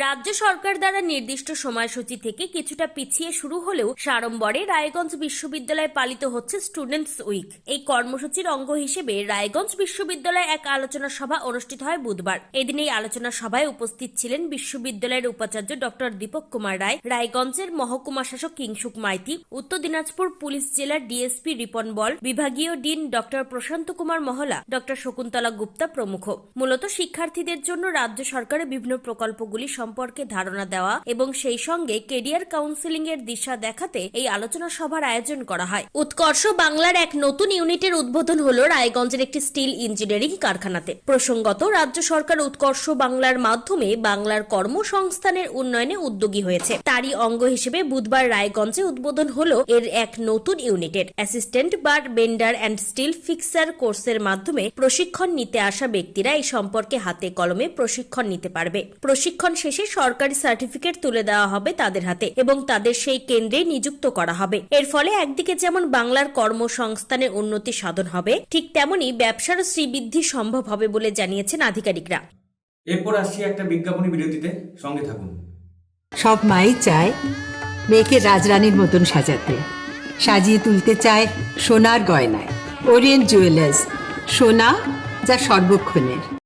রাজ্য সরকার দ্বারা নির্দিষ্ট সময়সূচি থেকে কিছুটা পিছিয়ে শুরু হলেও সাড়ম্বরে রায়গঞ্জ বিশ্ববিদ্যালয়ে পালিত হচ্ছে স্টুডেন্টস উইক। এই কর্মসূচির অঙ্গ হিসেবে রায়গঞ্জ বিশ্ববিদ্যালয়ে এক আলোচনা সভা অনুষ্ঠিত হয় বুধবার। এদিন এই আলোচনা সভায় উপস্থিত ছিলেন বিশ্ববিদ্যালয়ের উপাচার্য ডক্টর দীপক কুমার রায়, রায়গঞ্জের মহকুমা শাসক কিংসুক মাইতি, উত্তর দিনাজপুর পুলিশ জেলার ডিএসপি রিপন বল, বিভাগীয় ডিন ডক্টর প্রশান্ত কুমার মহলা, ডক্টর শকুন্তলা গুপ্তা প্রমুখ। মূলত শিক্ষার্থীদের জন্য রাজ্য সরকারের বিভিন্ন প্রকল্পগুলি সম্পর্কে ধারণা দেওয়া এবং সেই সঙ্গে কেরিয়ার কাউন্সিলিং এর দিশা দেখাতে এই আলোচনা সভার আয়োজন করা হয়। উৎকর্ষ বাংলার এক নতুন ইউনিটের উদ্বোধন হল রায়গঞ্জের একটি স্টিল ইঞ্জিনিয়ারিং কারখানাতে। প্রসঙ্গত, রাজ্য সরকার উৎকর্ষ বাংলার মাধ্যমে বাংলার কর্মসংস্থানের উন্নয়নে উদ্যোগী হয়েছে। তারই অঙ্গ হিসেবে বুধবার রায়গঞ্জে উদ্বোধন হল এর এক নতুন ইউনিটের। Assistant bar bender and steel fixer কোর্সের মাধ্যমে প্রশিক্ষণ নিতে আসা ব্যক্তিরা এই সম্পর্কে হাতে কলমে প্রশিক্ষণ নিতে পারবে। প্রশিক্ষণ শেষে সরকারি সার্টিফিকেট তুলে দেওয়া হবে তাদের হাতে এবং তাদের সেই কেন্দ্রে নিযুক্ত করা হবে। এর ফলে একদিকে যেমন বাংলার কর্মসংস্থানের উন্নতি সাধন হবে ঠিক তেমনি ব্যবসার শ্রীবৃদ্ধি সম্ভব হবে বলে জানিয়েছেন আধিকারিকরা। এরপর আসছি একটা বিজ্ঞাপনী বিরতিতে সঙ্গে থাকুন। সব মাই চায় মেয়েকে রাজরানীর মতন সাজাতে। সাজিয়ে তুলতে চায় সোনার গয়নায়। ওরিয়েন্ট জুয়েলার্স সোনা যা সর্বক্ষণের।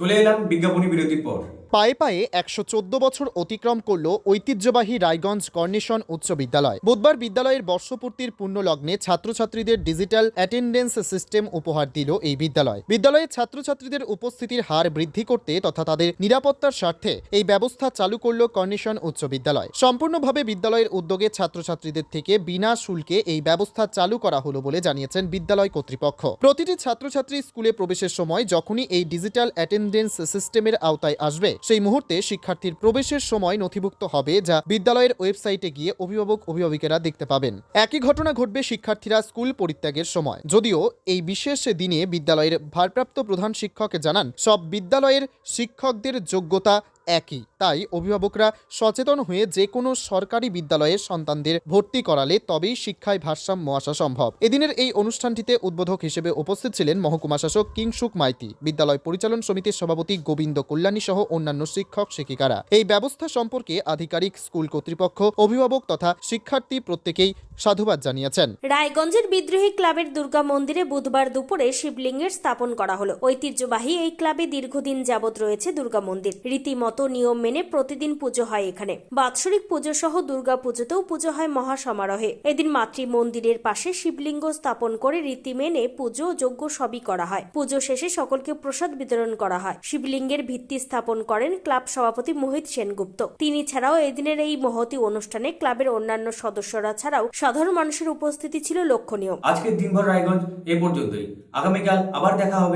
চলে এলাম বিজ্ঞাপনী বিরতির পর। পায়ে পায়ে একশো চোদ্দ বছর অতিক্রম করল ঐতিহ্যবাহী রায়গঞ্জ কর্নিশন উচ্চ বিদ্যালয়। বুধবার বিদ্যালয়ের বর্ষপূর্তির পূর্ণ লগ্নে ছাত্রছাত্রীদের ডিজিটাল অ্যাটেন্ডেন্স সিস্টেম উপহার দিল এই বিদ্যালয়। বিদ্যালয়ের ছাত্রছাত্রীদের উপস্থিতির হার বৃদ্ধি করতে তথা তাদের নিরাপত্তার স্বার্থে এই ব্যবস্থা চালু করল কর্নিশন উচ্চ বিদ্যালয়। সম্পূর্ণভাবে বিদ্যালয়ের উদ্যোগে ছাত্রছাত্রীদের থেকে বিনা শুল্কে এই ব্যবস্থা চালু করা হলো বলে জানিয়েছেন বিদ্যালয় কর্তৃপক্ষ। প্রতিটি ছাত্রছাত্রী স্কুলে প্রবেশের সময় যখনই এই ডিজিটাল অ্যাটেন্ডেন্স সিস্টেমের আওতায় আসবে সেই মুহূর্তে শিক্ষার্থীর প্রবেশের সময় নথিভুক্ত হবে যা বিদ্যালয়ের ওয়েবসাইটে গিয়ে অভিভাবক, অভিভাবিকেরা দেখতে পাবেন। একই ঘটনা ঘটবে শিক্ষার্থীরা স্কুল পরিত্যাগের সময়। যদিও এই বিশেষ দিনে বিদ্যালয়ের ভারপ্রাপ্ত প্রধান শিক্ষক জানান, সব বিদ্যালয়ের শিক্ষকদের যোগ্যতা একই। তাই অভিভাবকরা সচেতন হয়ে যে কোনো সরকারি বিদ্যালয়ে সন্তানদের ভর্তি করালে তবেই শিক্ষায় ভারসাম্য আসা সম্ভব। এদিনের এই অনুষ্ঠানটিতে উদ্বোধক হিসেবে উপস্থিত ছিলেন মহকুমা শাসক কিংসুক মাইতি, বিদ্যালয় পরিচালন সমিতির সভাপতি গোবিন্দ কল্যাণী সহ অন্যান্য শিক্ষক শিক্ষিকারা। এই ব্যবস্থা সম্পর্কে আধিকারিক স্কুল কর্তৃপক্ষ, অভিভাবক তথা শিক্ষার্থী প্রত্যেকেই সাধুবাদ জানিয়েছেন। রায়গঞ্জের বিদ্রোহী ক্লাবের দুর্গা মন্দিরে বুধবার দুপুরে শিবলিঙ্গের স্থাপন করা হলো। ঐতিহ্যবাহী এই ক্লাবে দীর্ঘদিন যাবৎ রয়েছে দুর্গা মন্দির। রীতিমতো নিয়ম মেনে প্রতিদিন পুজো হয় এখানে। বাৎসরিক পুজো সহ দুর্গা পুজোতেও পুজো হয় মহা সমারোহে এদিন মাতৃ মন্দিরের পাশে শিবলিঙ্গ স্থাপন করে রীতি মেনে পুজো যজ্ঞ সবই করা হয়। পুজো শেষে সকলকে প্রসাদ বিতরণ করা হয়। শিবলিঙ্গের ভিত্তি স্থাপন করেন ক্লাব সভাপতি মোহিত সেনগুপ্ত। তিনি ছাড়াও এদিনের এই মহতি অনুষ্ঠানে ক্লাবের অন্যান্য সদস্যরা ছাড়াও সাধারণ মানুষের উপস্থিতি ছিল লক্ষণীয়। আজকের দিনভর রায়গঞ্জ এ পর্যন্তই। আগামীকাল আবার দেখা হবে।